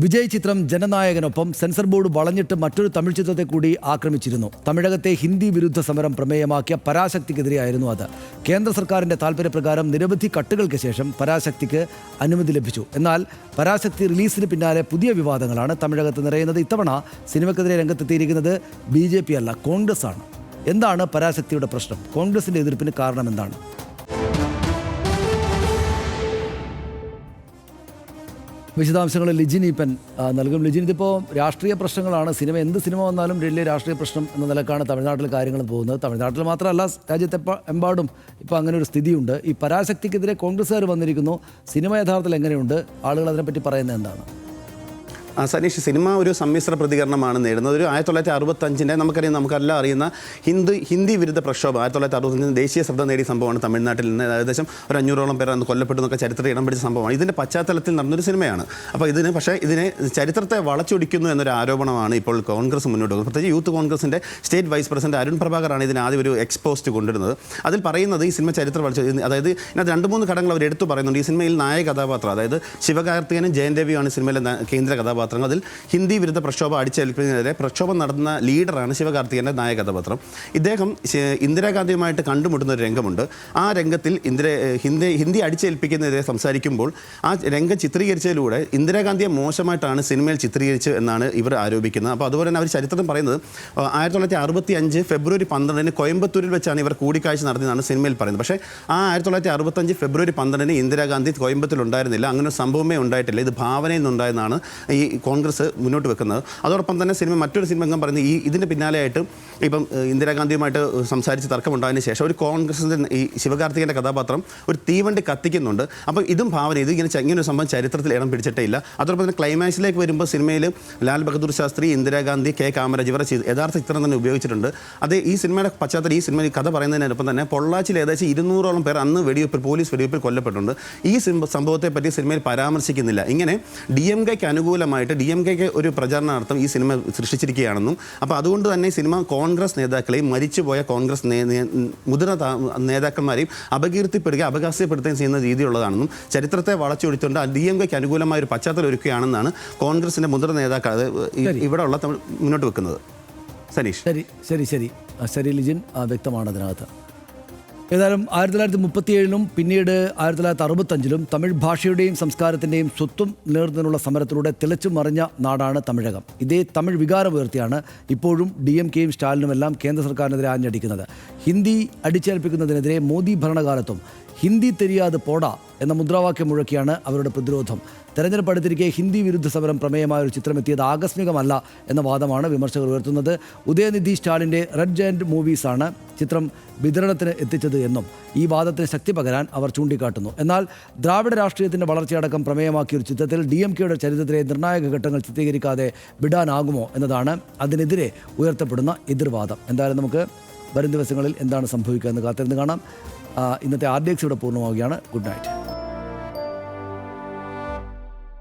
വിജയ് ചിത്രം ജനനായകനൊപ്പം censor board വളഞ്ഞിട്ട് മറ്റൊരു തമിഴ് ചിത്രത്തെ കൂടി ആക്രമിച്ചിരുന്നു. തമിഴകത്തെ ഹിന്ദി വിരുദ്ധ സമരം പ്രമേയമാക്കിയ പരാശക്തിക്കെതിരെയായിരുന്നു അത്. കേന്ദ്ര സർക്കാരിന്റെ താൽപര്യപ്രകാരം നിരവധി കട്ടുകൾക്ക് ശേഷം പരാശക്തിക്ക് അനുമതി ലഭിച്ചു. എന്നാൽ പരാശക്തി റിലീസിന് പിന്നാലെ പുതിയ വിവാദങ്ങളാണ് തമിഴകത്ത് നിറയുന്നത്. ഇത്തവണ സിനിമക്കെതിരെ രംഗത്തെത്തിയിരിക്കുന്നത് ബി ജെ പി അല്ല കോൺഗ്രസ് ആണ് എന്താണ് പരാശക്തിയുടെ പ്രശ്നം? കോൺഗ്രസിന്റെ എതിർപ്പിന് കാരണം എന്താണ് വിശദാംശങ്ങൾ ആ, നൽകും. ലിജിൻ ഇതിപ്പോൾ രാഷ്ട്രീയ പ്രശ്നങ്ങളാണ്. സിനിമ എന്ത് സിനിമ വന്നാലും വലിയ രാഷ്ട്രീയ പ്രശ്നം എന്ന നിലക്കാണ് തമിഴ്നാട്ടിൽ കാര്യങ്ങൾ പോകുന്നത്. തമിഴ്നാട്ടിൽ മാത്രമല്ല രാജ്യത്തെ എമ്പാടും ഇപ്പോൾ അങ്ങനെ ഒരു സ്ഥിതിയുണ്ട്. ഈ പരാശക്തിക്കെതിരെ കോൺഗ്രസ്സുകാർ വന്നിരിക്കുന്നു. സിനിമ യഥാർത്ഥത്തിൽ എങ്ങനെയുണ്ട്? ആളുകൾ അതിനെപ്പറ്റി പറയുന്നത് എന്താണ്? സനീഷ് സിനിമ ഒരു സമ്മിശ്ര പ്രതികരണമാണ് നേടുന്നത്. ഒരു ആയിരത്തി തൊള്ളായിരത്തി അറുപത്തഞ്ചിന്റെ നമുക്കറിയാം നമുക്കെല്ലാം അറിയുന്ന ഹിന്ദു ഹിന്ദി വിരുദ്ധ പ്രക്ഷോഭം. ആയിരത്തി തൊള്ളായിരത്തി അറുപത്തഞ്ചിന് ദേശീയ ശ്രദ്ധ നേടിയ സംഭവമാണ് തമിഴ്നാട്ടിൽ നിന്ന്. ഏകദേശം ഒരു അഞ്ഞൂറോളം പേർ അന്ന് കൊല്ലപ്പെട്ടു എന്നൊക്കെ ചരിത്രം ഇടം പിടിച്ച സംഭവമാണ്. ഇതിന്റെ പശ്ചാത്തലത്തിൽ നടന്നൊരു സിനിമയാണ്. അപ്പോൾ ഇതിന് പക്ഷേ ഇതിനെ ചരിത്രത്തെ വളച്ചൊടിക്കുന്നു എന്നൊരു ആരോപണമാണ് ഇപ്പോൾ കോൺഗ്രസ് മുന്നോട്ട് വന്നത് പ്രത്യേകിച്ച് യൂത്ത് കോൺഗ്രസിന്റെ സ്റ്റേറ്റ് വൈസ് പ്രസിഡന്റ് അരുൺ പ്രഭാകറാണ് ഇതിന് ആദ്യം ഒരു എക്സ്പോസ്റ്റ് കൊണ്ടുവരുന്നത്. അതിൽ പറയുന്നത് ഈ സിനിമ ചരിത്രം വളച്ചു അതായത് ഇതിനകത്ത് രണ്ട് മൂന്ന് ഘടകങ്ങൾ അവർ എടുത്തു പറയുന്നുണ്ട്. ഈ സിനിമയിൽ നായക കഥാപാത്രം അതായത് ശിവകാർത്തികനും ജയൻ രവിയുമാണ് സിനിമയിലെ കേന്ദ്ര കേന്ദ്ര കഥാപാത്രങ്ങൾ അതിൽ ഹിന്ദി വിരുദ്ധ പ്രക്ഷോഭം അടിച്ചേൽപ്പിക്കുന്നതിനെതിരെ പ്രക്ഷോഭം നടന്ന ലീഡറാണ് ശിവകാർത്തികന്റെ നായക കഥാപാത്രം ഇദ്ദേഹം ഇന്ദിരാഗാന്ധിയുമായിട്ട് കണ്ടുമുട്ടുന്ന ഒരു രംഗമുണ്ട്. ആ രംഗത്തിൽ ഇന്ദിര ഹിന്ദി ഹിന്ദി അടിച്ചേൽപ്പിക്കുന്നതിനെതിരെ സംസാരിക്കുമ്പോൾ ആ രംഗം ചിത്രീകരിച്ചതിലൂടെ ഇന്ദിരാഗാന്ധിയെ മോശമായിട്ടാണ് സിനിമയിൽ ചിത്രീകരിച്ചു എന്നാണ് ഇവർ ആരോപിക്കുന്നത്. അപ്പോൾ അതുപോലെ തന്നെ അവർ ചരിത്രം പറയുന്നത് ആയിരത്തി തൊള്ളായിരത്തി അറുപത്തി അഞ്ച് ഫെബ്രുവരി പന്ത്രണ്ടിന് കോയമ്പത്തൂരിൽ വെച്ചാണ് ഇവർ കൂടിക്കാഴ്ച നടത്തിയതാണ് സിനിമയിൽ പറയുന്നത്. പക്ഷേ ആ ആയിരത്തി തൊള്ളായിരത്തി അറുപത്തഞ്ച് ഫെബ്രുവരി പന്ത്രണ്ടിന് ഇന്ദിരാഗാന്ധി കോയമ്പത്തൂരിൽ ഉണ്ടായിരുന്നില്ല. അങ്ങനെ ഒരു സംഭവമേ ഉണ്ടായിട്ടില്ല. ഇത് ഭാവനയിൽ നിന്നുണ്ടായെന്നാണ് ഈ കോൺഗ്രസ് മുന്നോട്ട് വെക്കുന്നത്. അതോടൊപ്പം തന്നെ സിനിമ മറ്റൊരു സിനിമ അംഗം പറയുന്നത് ഈ ഇതിന്റെ പിന്നാലെയായിട്ട് ഇപ്പം ഇന്ദിരാഗാന്ധിയുമായിട്ട് സംസാരിച്ച് തർക്കമുണ്ടായതിനു ശേഷം ഒരു കോൺഗ്രസിന്റെ ഈ ശിവകാർത്തികന്റെ കഥാപാത്രം ഒരു തീവണ്ടി കത്തിക്കുന്നുണ്ട്. അപ്പം ഇതും ഭാവന ഇത് ഇങ്ങനെ ഇങ്ങനെ ഒരു സംഭവം ചരിത്രത്തിൽ ഇടം പിടിച്ചിട്ടേ ഇല്ല അതോടൊപ്പം തന്നെ ക്ലൈമാക്സിലേക്ക് വരുമ്പോൾ സിനിമയിൽ ലാൽ ബഹദൂർ ശാസ്ത്രി ഇന്ദിരാഗാന്ധി കെ കാമരാജ് ഇവരെ യഥാർത്ഥ ചിത്രം തന്നെ ഉപയോഗിച്ചിട്ടുണ്ട്. അത് ഈ സിനിമയുടെ പശ്ചാത്തലം ഈ സിനിമ കഥ പറയുന്നതിനൊപ്പം തന്നെ പൊള്ളാച്ചിൽ ഏകദേശം ഇരുന്നൂറോളം പേർ അന്ന് വെടിവെപ്പിൽ പോലീസ് വെടിവെപ്പിൽ കൊല്ലപ്പെട്ടിട്ടുണ്ട്. ഈ സംഭവത്തെപ്പറ്റി സംഭവത്തെ പറ്റി സിനിമയിൽ പരാമർശിക്കുന്നില്ല. ഇങ്ങനെ ഡി എം കെക്ക് അനുകൂലമായിട്ട് ഡി എം കെക്ക് ഒരു പ്രചാരണാർത്ഥം ഈ സിനിമ സൃഷ്ടിച്ചിരിക്കുകയാണെന്നും അപ്പോൾ അതുകൊണ്ട് തന്നെ ഈ സിനിമ കോൺഗ്രസ് നേതാക്കളെയും മരിച്ചുപോയ കോൺഗ്രസ് മുതിർന്ന നേതാക്കന്മാരെയും അപകീർത്തിപ്പെടുകയും അപകാശപ്പെടുത്തുകയും ചെയ്യുന്ന രീതിയുള്ളതാണെന്നും ചരിത്രത്തെ വളച്ചൊടിച്ചുകൊണ്ട് ഡി എം കെക്ക് അനുകൂലമായ ഒരു പശ്ചാത്തലം ഒരുക്കുകയാണെന്നാണ് കോൺഗ്രസിന്റെ മുതിർന്ന നേതാക്കൾ അത് ഇവിടെ ഉള്ള മുന്നോട്ട് വെക്കുന്നത്. സനീഷ്. ശരി ശരി ശരി. ശരി ലിജിൻ. വ്യക്തമാണ് അതിനകത്ത്. ഏതായാലും ആയിരത്തി തൊള്ളായിരത്തി മുപ്പത്തിയേഴിലും പിന്നീട് ആയിരത്തി തൊള്ളായിരത്തി അറുപത്തഞ്ചിലും തമിഴ് ഭാഷയുടെയും സംസ്കാരത്തിന്റെയും സ്വത്തും നിലനിർത്തുന്നതിനുള്ള സമരത്തിലൂടെ തിളച്ചു മറിഞ്ഞ നാടാണ് തമിഴകം. ഇതേ തമിഴ് വികാരം ഉയർത്തിയാണ് ഇപ്പോഴും ഡി എം കെയും സ്റ്റാലിനുമെല്ലാം കേന്ദ്ര സർക്കാരിനെതിരെ ആഞ്ഞടിക്കുന്നത്. ഹിന്ദി അടിച്ചേൽപ്പിക്കുന്നതിനെതിരെ മോദി ഭരണകാലത്തും ഹിന്ദി തെരിയാതെ പോടാ എന്ന മുദ്രാവാക്യം മുഴക്കിയാണ് അവരുടെ പ്രതിരോധം. തെരഞ്ഞെടുപ്പ് അടുത്തിരിക്കെ ഹിന്ദി വിരുദ്ധ സമരം പ്രമേയമായ ഒരു ചിത്രം എത്തിയത് ആകസ്മികമല്ല എന്ന വാദമാണ് വിമർശകർ ഉയർത്തുന്നത്. ഉദയനിധി സ്റ്റാലിന്റെ റെഡ് ജയന്റ് മൂവീസാണ് ചിത്രം വിതരണത്തിന് എത്തിച്ചത് എന്നും ഈ വാദത്തിന് ശക്തി പകരാൻ അവർ ചൂണ്ടിക്കാട്ടുന്നു. എന്നാൽ ദ്രാവിഡ രാഷ്ട്രീയത്തിന്റെ വളർച്ചയടക്കം പ്രമേയമാക്കിയ ഒരു ചിത്രത്തിൽ ഡി എം കെയുടെ ചരിത്രത്തിലെ നിർണായക ഘട്ടങ്ങൾ ചിത്രീകരിക്കാതെ വിടാനാകുമോ എന്നതാണ് അതിനെതിരെ ഉയർത്തപ്പെടുന്ന എതിർവാദം. എന്തായാലും നമുക്ക് വരും ദിവസങ്ങളിൽ എന്താണ് സംഭവിക്കുക എന്ന് കാത്തിരുന്ന് കാണാം. ഇന്നത്തെ ആർ ഡി എക്സ് ഇവിടെ പൂർണമാവുകയാണ്. Good night.